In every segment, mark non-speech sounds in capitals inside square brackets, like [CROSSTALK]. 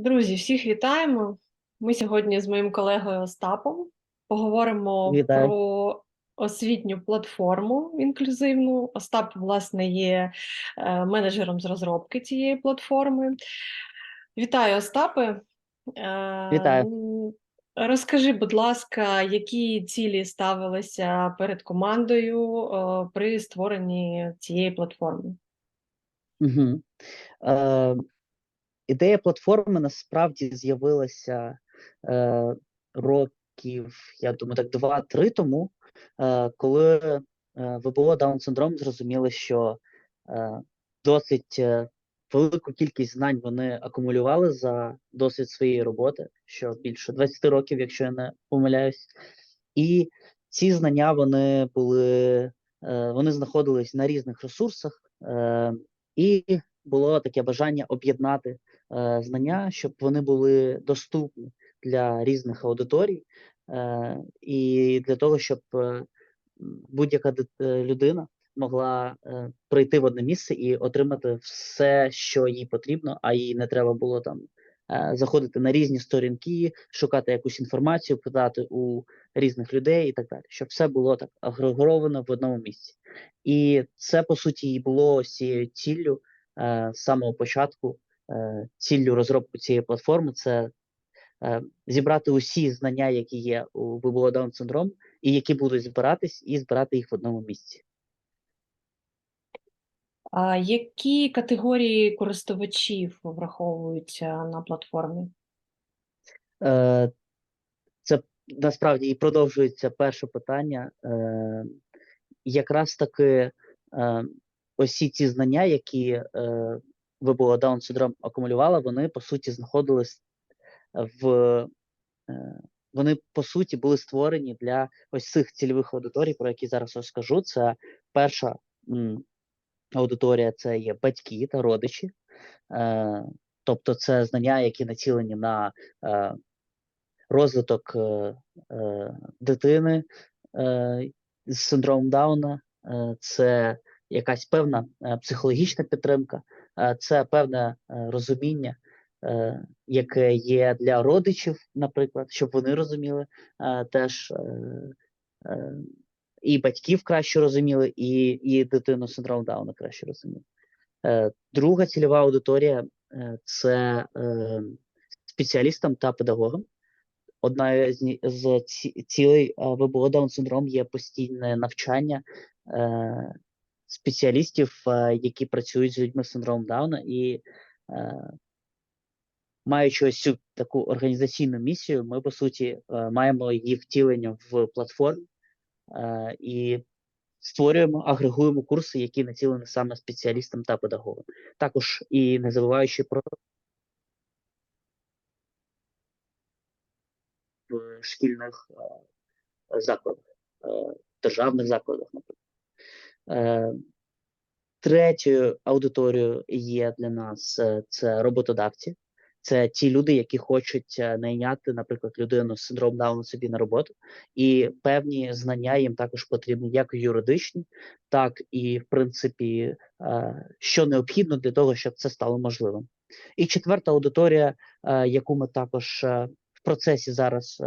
Друзі, всіх вітаємо. Ми сьогодні з моїм колегою Остапом поговоримо Вітаю. про освітню платформу інклюзивну. Остап, власне, є е, менеджером з розробки цієї платформи. Вітаю, Остапе. Е, Вітаю. Розкажи, будь ласка, які цілі ставилися перед командою е, при створенні цієї платформи? Угу. Е, ідея платформи насправді з'явилася е, років, я думаю, так два-три тому, е, коли е, ВПО Даун синдром зрозуміли, що е, досить е, велику кількість знань вони акумулювали за досвід своєї роботи, що більше 20 років, якщо я не помиляюсь. І ці знання вони були, е, вони знаходились на різних ресурсах. Е, і було таке бажання об'єднати знання, щоб вони були доступні для різних аудиторій, е, і для того, щоб е, будь-яка е, людина могла е, прийти в одне місце і отримати все, що їй потрібно, а їй не треба було там е, заходити на різні сторінки, шукати якусь інформацію, питати у різних людей і так далі, щоб все було так агрегоровано в одному місці. І це по суті і було цією ціллю е, з самого початку. Е, ціллю розробки цієї платформи це е, зібрати усі знання, які є у ВБО Down синдром, і які будуть збиратись, і збирати їх в одному місці. А які категорії користувачів враховуються на платформі? Е, це насправді і продовжується перше питання. Якраз таки усі ці знання, які ВБО Down синдром акумулювала, вони по суті знаходились в е, вони по суті були створені для ось цих цільових аудиторій, про які зараз розкажу. Це перша м, аудиторія це є батьки та родичі, е, тобто це знання, які націлені на е, розвиток е, е, дитини е, з синдромом Дауна, е, це якась певна е, психологічна підтримка, це певне е, розуміння, е, яке є для родичів, наприклад, щоб вони розуміли е, теж. Е, е, і батьків краще розуміли, і, і дитину з синдромом Дауна краще розуміли. Е, друга цільова аудиторія е, це е, спеціалістам та педагогам. Одна з, цілей е, ВБО Даун синдром є постійне навчання е, спеціалістів, е, які працюють з людьми з синдромом Дауна, і е, маючи ось цю таку організаційну місію, ми по суті е, маємо її втілення в платформі і створюємо, агрегуємо курси, які націлені саме спеціалістам та педагогам. Також і не забуваючи про шкільних закладах, державних закладах, наприклад. Е, Третьою аудиторією є для нас е, це роботодавці. Це ті люди, які хочуть е, найняти, наприклад, людину з синдромом Дауна собі на роботу, і певні знання їм також потрібні, як юридичні, так і в принципі, що необхідно для того, щоб це стало можливим. І четверта аудиторія, яку ми також в процесі зараз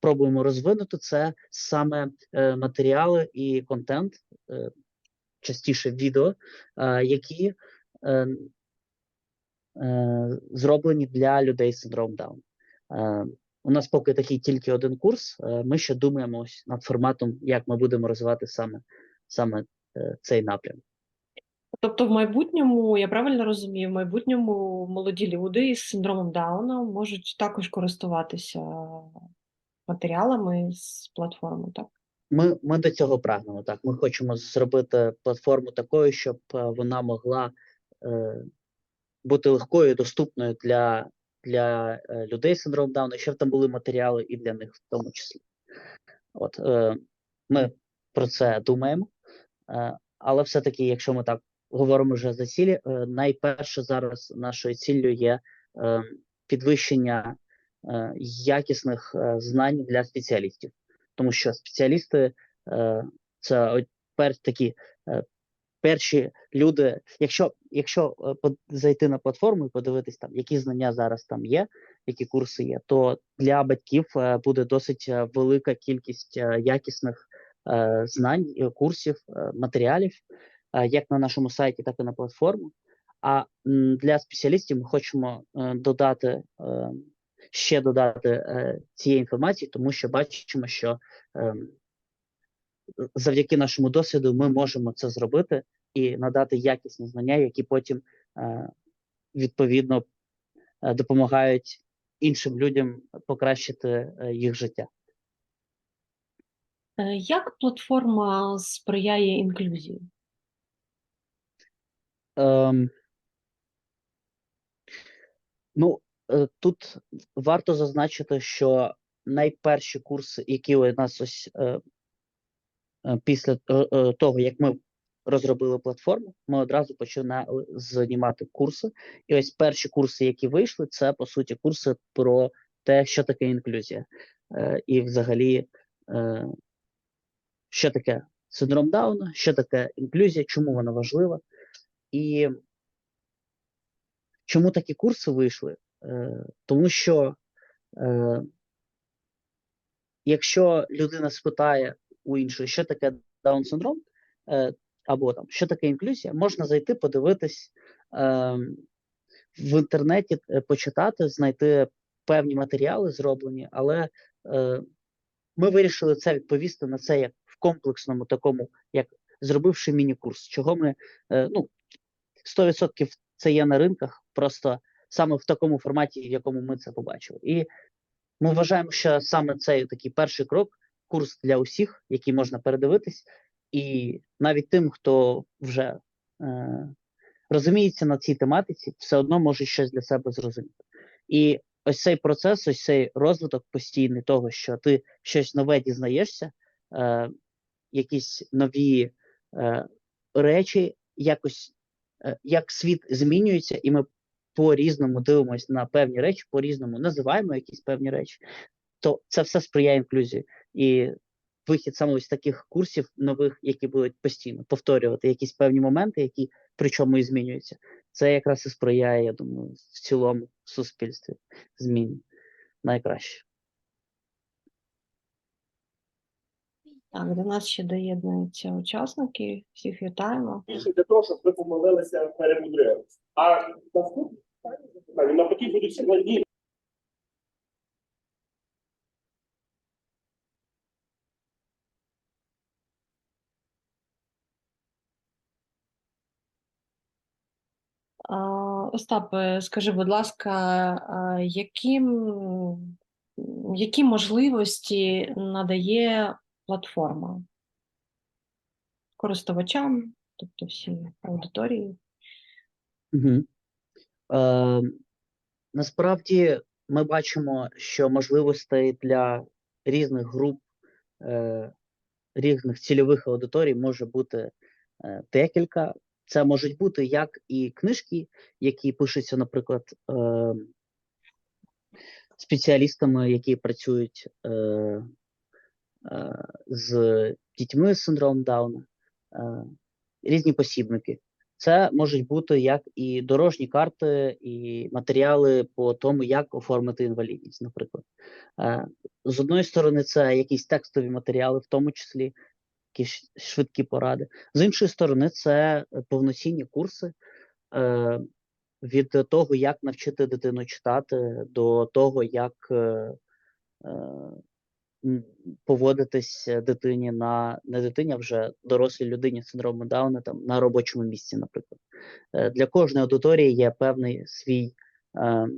пробуємо розвинути, це саме матеріали і контент, частіше відео, е, які е, е, зроблені для людей з синдромом Дауна. Е, у нас поки такий тільки один курс. Ми ще думаємо ось над форматом, як ми будемо розвивати саме, саме цей напрям. Тобто, в майбутньому, я правильно розумію, в майбутньому молоді люди із синдромом Дауна можуть також користуватися матеріалами з платформи, так? Ми, ми до цього прагнемо. Так, ми хочемо зробити платформу такою, щоб е, вона могла е, бути легкою і доступною для, для е, людей з синдромом Дауна, щоб там були матеріали і для них в тому числі. От е, ми про це думаємо, е, але все-таки, якщо ми так говоримо вже за цілі, е, найперше зараз нашою ціллю є е, підвищення е, якісних е, знань для спеціалістів, тому що спеціалісти е, це пер такі е, перші люди, якщо, якщо е, зайти на платформу і подивитись там, які знання зараз там є, які курси є, то для батьків буде досить велика кількість якісних знань, курсів, матеріалів, як на нашому сайті, так і на платформі. А для спеціалістів ми хочемо додати ще додати е, цієї інформації, тому що бачимо, що ем, завдяки нашому досвіду ми можемо це зробити і надати якісні знання, які потім е, відповідно е, допомагають іншим людям покращити їх життя. Як платформа сприяє інклюзії? Ем, ну, тут варто зазначити, що найперші курси, які у нас ось е, е, після е, е, того, як ми розробили платформу, ми одразу починали знімати курси. І ось перші курси, які вийшли, це по суті курси про те, що таке інклюзія, е, і взагалі, е, що таке синдром Дауна, що таке інклюзія, чому вона важлива. І чому такі курси вийшли? Е, тому що е, якщо людина спитає у іншої, що таке Даун синдром, е, або там що таке інклюзія, можна зайти, подивитись е, в інтернеті, е, почитати, знайти певні матеріали зроблені, але е, ми вирішили це відповісти на це як в комплексному такому, як зробивши міні-курс, чого ми е, ну 100% це є на ринках, просто саме в такому форматі, в якому ми це побачили. І ми вважаємо, що саме цей такий перший крок, курс для усіх, який можна передивитись, і навіть тим, хто вже е, розуміється на цій тематиці, все одно може щось для себе зрозуміти. І ось цей процес, ось цей розвиток постійний того, що ти щось нове дізнаєшся, е, якісь нові е, речі, якось е, як світ змінюється, і ми по-різному дивимося на певні речі, по-різному називаємо якісь певні речі, то це все сприяє інклюзії. І вихід саме ось таких курсів нових, які будуть постійно повторювати якісь певні моменти, які причому і змінюються. Це якраз і сприяє, я думаю, в цілому в суспільстві зміні найкраще. Так, до нас ще доєднуються учасники. Всіх вітаємо. більше для того, щоб ви помолилися перемудрилися. А наступне питання навпаки будуть складні. А, Остапе, скажи, будь ласка, яким, які можливості надає платформа користувачам, тобто всій аудиторії? Угу. Е, насправді ми бачимо, що можливостей для різних груп, е, різних цільових аудиторій може бути е, декілька. Це можуть бути як і книжки, які пишуться, наприклад, е, спеціалістами, які працюють е, е, з дітьми з синдромом Дауна, е, різні посібники. Це можуть бути як і дорожні карти, і матеріали по тому, як оформити інвалідність, наприклад. Е, З одної сторони, це якісь текстові матеріали, в тому числі якісь швидкі поради. З іншої сторони, це повноцінні курси е, від того, як навчити дитину читати, до того, як е, поводитись дитині на не дитині, а вже дорослій людині з синдромом Дауна там на робочому місці, наприклад. Е, Для кожної аудиторії є певний свій, е,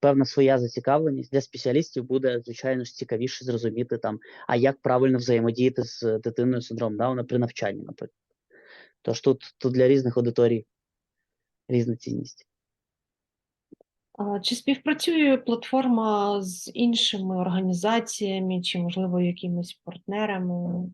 певна своя зацікавленість. Для спеціалістів буде, звичайно ж, цікавіше зрозуміти там, а як правильно взаємодіяти з дитиною з синдромом Дауна при навчанні, наприклад. Тож тут, тут для різних аудиторій різна цінність. Чи співпрацює платформа з іншими організаціями, чи, можливо, якимись партнерами?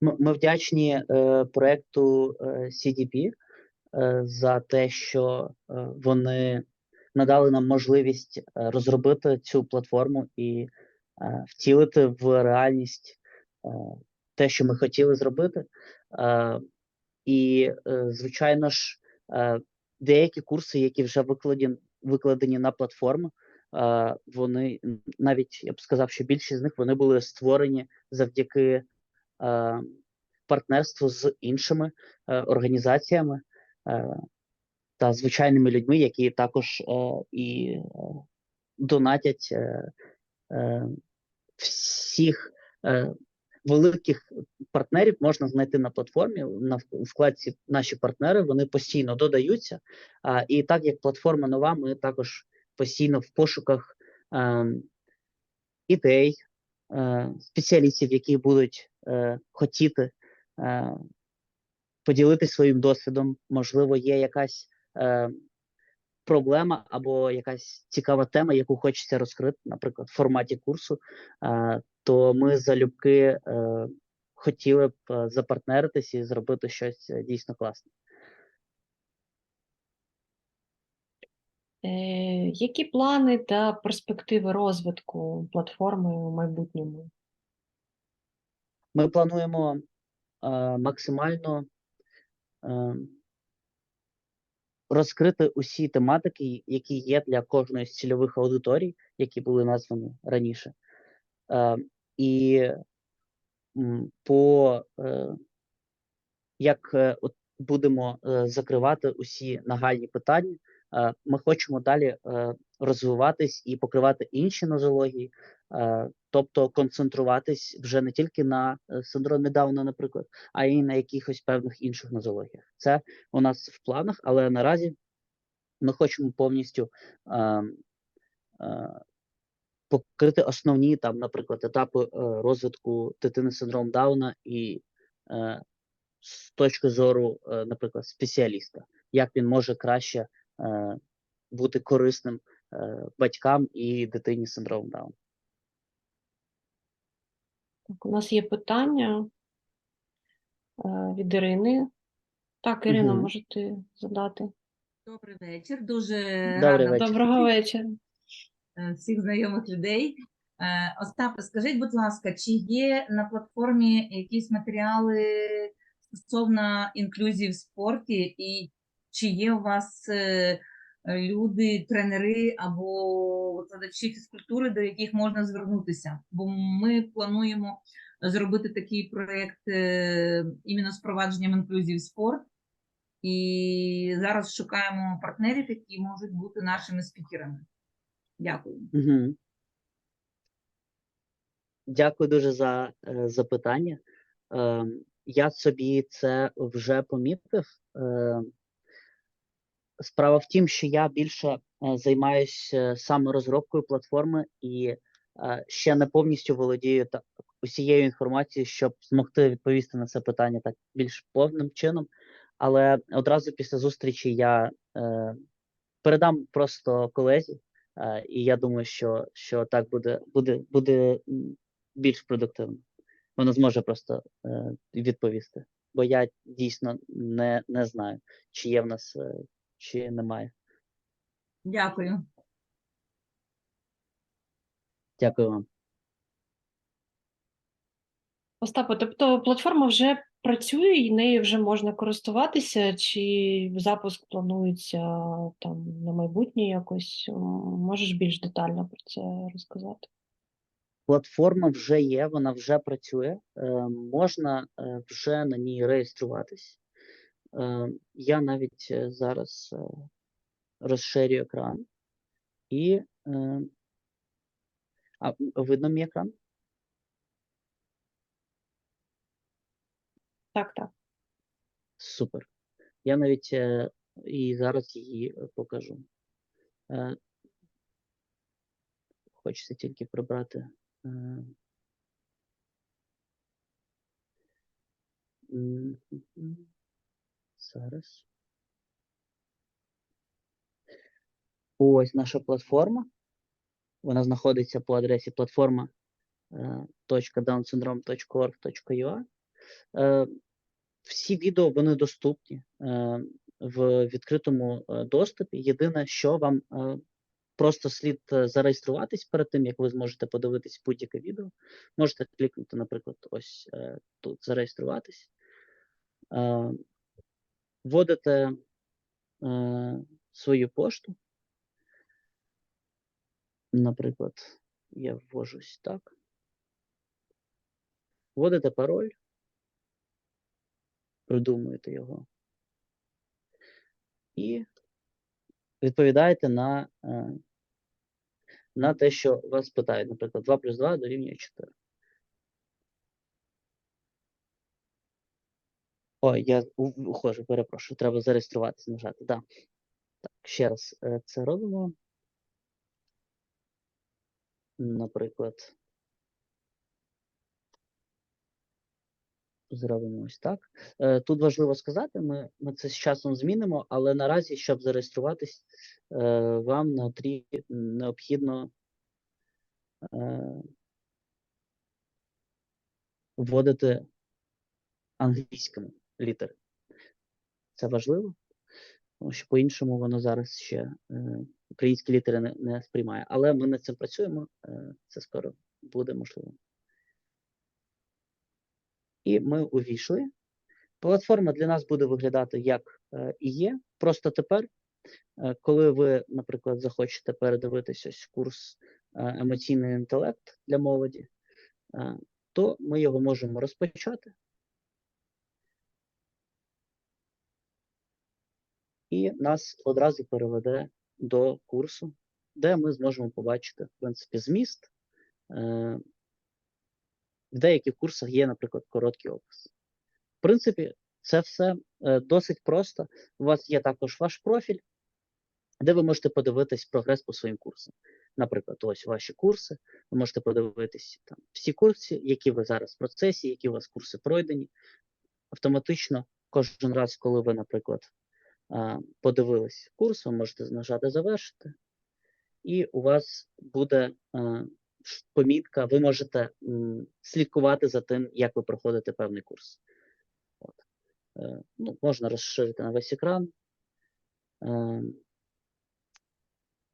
Ми, вдячні е, проекту е, CDP е, за те, що вони надали нам можливість розробити цю платформу і втілити в реальність те, що ми хотіли зробити. І, звичайно ж, деякі курси, які вже викладені, викладені на платформу, е, вони навіть я б сказав, що більшість з них вони були створені завдяки партнерству з іншими е, організаціями е, та звичайними людьми, які також е, і донатять всіх великих партнерів можна знайти на платформі. На вкладці наші партнери вони постійно додаються. А, і так як платформа нова, ми також постійно в пошуках е, ідей, е, спеціалістів, які будуть е, хотіти е, поділитися своїм досвідом. Можливо, є якась е, проблема або якась цікава тема, яку хочеться розкрити, наприклад, в форматі курсу, е, то ми залюбки е, хотіли б е, запартнеритись і зробити щось дійсно класне. Які плани та перспективи розвитку платформи у майбутньому? Ми плануємо е, максимально е, розкрити усі тематики, які є для кожної з цільових аудиторій, які були названі раніше. Е, і по е, як е, от будемо е, закривати усі нагальні питання, е, ми хочемо далі розвиватись і покривати інші нозології, е, тобто концентруватись вже не тільки на е, синдромі Дауна, наприклад, а й на якихось певних інших нозологіях. Це у нас в планах, але наразі ми хочемо повністю е, покрити основні там, наприклад, етапи розвитку дитини з синдромом Дауна і з точки зору, наприклад, спеціаліста, як він може краще бути корисним батькам і дитині з синдромом Дауна. Так, у нас є питання е, від Ірини. Так, Ірина, Мгм. можете задати. Добрий вечір. Дуже Добрий рада вечір. Доброго вечора. е, всіх знайомих людей. Е, Остапе, скажіть, будь ласка, чи є на платформі якісь матеріали стосовно інклюзії в спорті, і чи є у вас люди, тренери або викладачі фізкультури, до яких можна звернутися? Бо ми плануємо зробити такий проєкт е, іменно з впровадженням інклюзії спорт. І зараз шукаємо партнерів, які можуть бути нашими спікерами. Дякую. Дякую дуже за е, запитання. Е, я собі це вже помітив. Е, справа в тім, що я більше е, займаюся саме розробкою платформи і е, ще не повністю володію усією інформацією, щоб змогти відповісти на це питання так більш повним чином. Але одразу після зустрічі я е, передам просто колезі, е, і я думаю, що, що так буде, буде, буде більш продуктивно. Вона зможе просто е, відповісти. Бо я дійсно не, не знаю, чи є в нас, е, чи немає. Дякую. Дякую вам. Остапе, тобто платформа вже працює і нею вже можна користуватися, чи запуск планується там на майбутнє якось? Можеш більш детально про це розказати? Платформа вже є, вона вже працює. Е, можна е, вже на ній реєструватись. Е, я навіть е, зараз е, розширю екран. І е, а, видно мій екран? Так, так. Супер. Я навіть і зараз її покажу. Хочеться тільки прибрати. Мгм. Зараз. Ось наша платформа. Вона знаходиться по адресі платформа е. Е, Всі відео вони доступні е, в відкритому доступі. Єдине, що вам просто слід зареєструватись перед тим, як ви зможете подивитись будь-яке відео. Можете клікнути, наприклад, ось тут зареєструватись. Вводите е, свою пошту. Наприклад, я ввожусь так. Вводите пароль, придумуєте його. І відповідаєте на, е, на те, що вас питають. Наприклад, 2 плюс 2 дорівнює 4. Ой, я ухожу, перепрошую, треба зареєструватися, нажати. Да. Так, ще раз е, це робимо. Наприклад, зробимо ось так. Е, Тут важливо сказати, ми, ми це з часом змінимо, але наразі, щоб зареєструватись, е, вам на трі необхідно вводити англійськими літери. Це важливо, тому що по-іншому воно зараз ще е, українські літери не, не сприймає. Але ми над цим працюємо, е, це скоро буде можливо. І ми увійшли. Платформа для нас буде виглядати як е, і є. Просто тепер, коли ви, наприклад, захочете передивитися ось курс емоційний інтелект для молоді, то ми його можемо розпочати. І нас одразу переведе до курсу, де ми зможемо побачити, в принципі, зміст. Е, В деяких курсах є, наприклад, короткий опис. В принципі, це все е, досить просто. У вас є також ваш профіль, де ви можете подивитись прогрес по своїм курсам. Наприклад, ось ваші курси. Ви можете подивитись там всі курси, які ви зараз в процесі, які у вас курси пройдені. Автоматично, кожен раз, коли ви, наприклад, подивились курс, ви можете нажати завершити, і у вас буде помітка, ви можете слідкувати за тим, як ви проходите певний курс. От. Е, ну, можна розширити на весь екран. Е,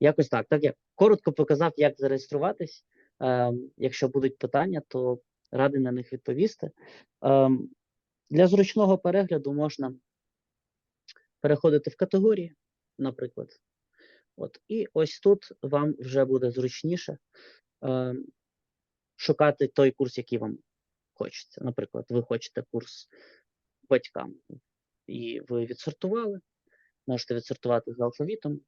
якось так. Так я коротко показав, як зареєструватись. Е, якщо будуть питання, то радий на них відповісти. Е, для зручного перегляду можна переходити в категорії, наприклад. От, і ось тут вам вже буде зручніше е, шукати той курс, який вам хочеться. Наприклад, ви хочете курс батькам, і ви відсортували, можете відсортувати за алфавітом,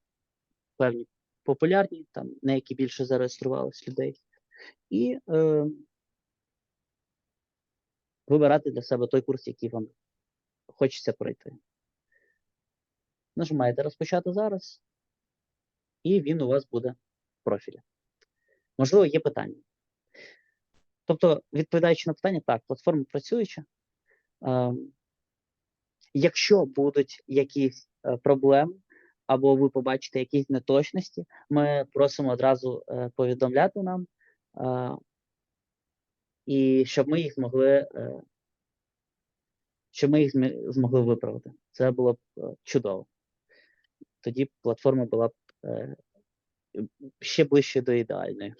певні популярні, там, на які більше зареєструвалось людей, і е, вибирати для себе той курс, який вам хочеться пройти. Нажимаєте розпочати зараз, і він у вас буде в профілі. Можливо, є питання. Тобто, відповідаючи на питання, так, платформа працююча. Ем, якщо будуть якісь е, проблеми, або ви побачите якісь неточності, ми просимо одразу е, повідомляти нам, е, і щоб ми їх змогли, щоб ми їх змогли виправити. Це було б чудово. Тоді платформа була б е, ще ближче до ідеальної.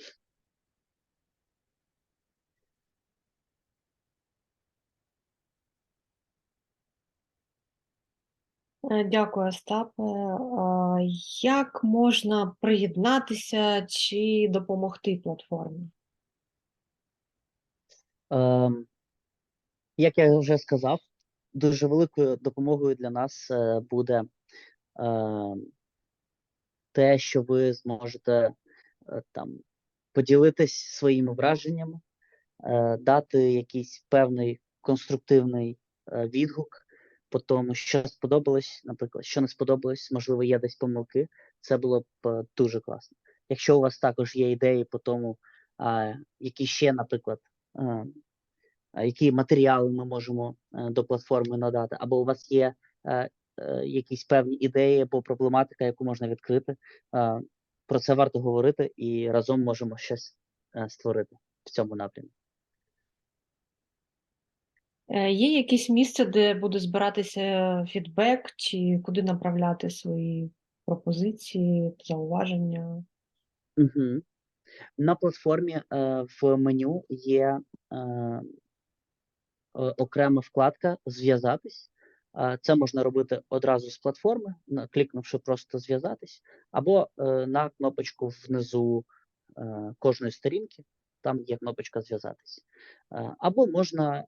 Е, Дякую, Остапе. Як можна приєднатися чи допомогти платформі? Ем, як я вже сказав, дуже великою допомогою для нас е, буде те, що ви зможете е, там поділитись своїми враженнями, е, дати якийсь певний конструктивний е, відгук по тому, що сподобалось, наприклад, що не сподобалось, можливо, є десь помилки. Це було б дуже класно. Якщо у вас також є ідеї по тому, які ще, наприклад, які матеріали ми можемо до платформи надати, або у вас є якісь певні ідеї або проблематика, яку можна відкрити, е, про це варто говорити і разом можемо щось е, створити в цьому напрямі. Е, Є якесь місце, де буде збиратися фідбек, чи куди направляти свої пропозиції, зауваження? Угу. На платформі е, в меню є е, окрема вкладка Зв'язатись. Це можна робити одразу з платформи, клікнувши просто зв'язатись, або е, на кнопочку внизу е, кожної сторінки, там є кнопочка зв'язатись. Е, Або можна,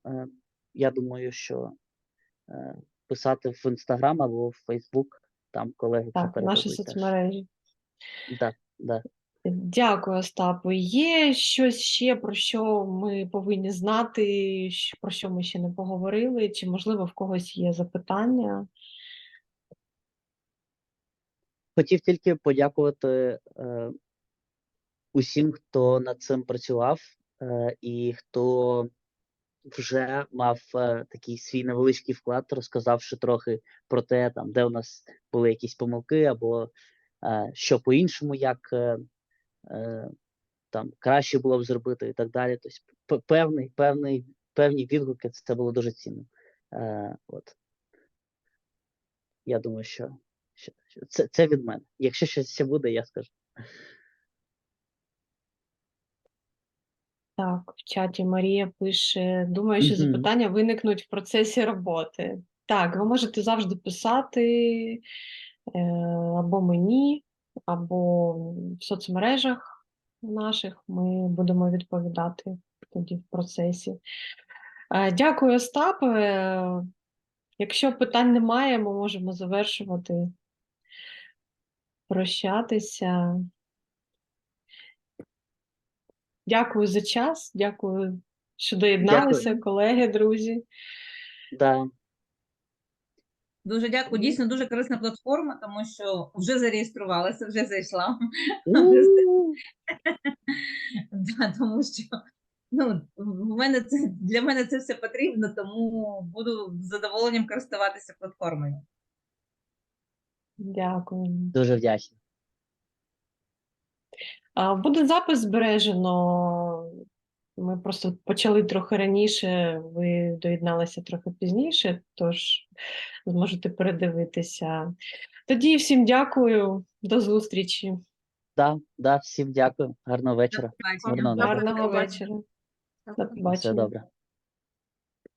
я думаю, що писати в Інстаграм або в Фейсбук, там колеги Так, наші соцмережі. Да, да. Дякую, Остапу. Є щось ще, про що ми повинні знати, про що ми ще не поговорили, чи, можливо, в когось є запитання? Хотів тільки подякувати е, усім, хто над цим працював, е, і хто вже мав е, такий свій невеличкий вклад, розказавши трохи про те, там, де у нас були якісь помилки, або е, що по-іншому, як е, там краще було б зробити, і так далі. Тобто, певний, певний, певні відгуки це, було дуже цінно. Е, от. Я думаю, що, що, що це, це від мене. Якщо щось ще буде, я скажу. Так, в чаті Марія пише: думаю, що запитання виникнуть в процесі роботи. Так, ви можете завжди писати е, або мені, або в соцмережах наших. Ми будемо відповідати тоді в процесі. Е, Дякую, Остапе. Е, Якщо питань немає, ми можемо завершувати, прощатися. Дякую за час, дякую, що доєдналися, Дякую. колеги, друзі. Да. Дуже дякую. Дійсно дуже корисна платформа, тому що вже зареєструвалася, вже зайшла. [LAUGHS] [LAUGHS] Да, тому що ну, в мене це для мене це все потрібно, тому буду з задоволенням користуватися платформою. Дякую. Дуже вдячний. Буде запис збережено. Ми просто почали трохи раніше, ви доєдналися трохи пізніше, тож зможете передивитися. Тоді всім дякую, до зустрічі. Да, да, всім дякую. Гарного вечора. Гарного. Гарного вечора. До побачення. Все добре.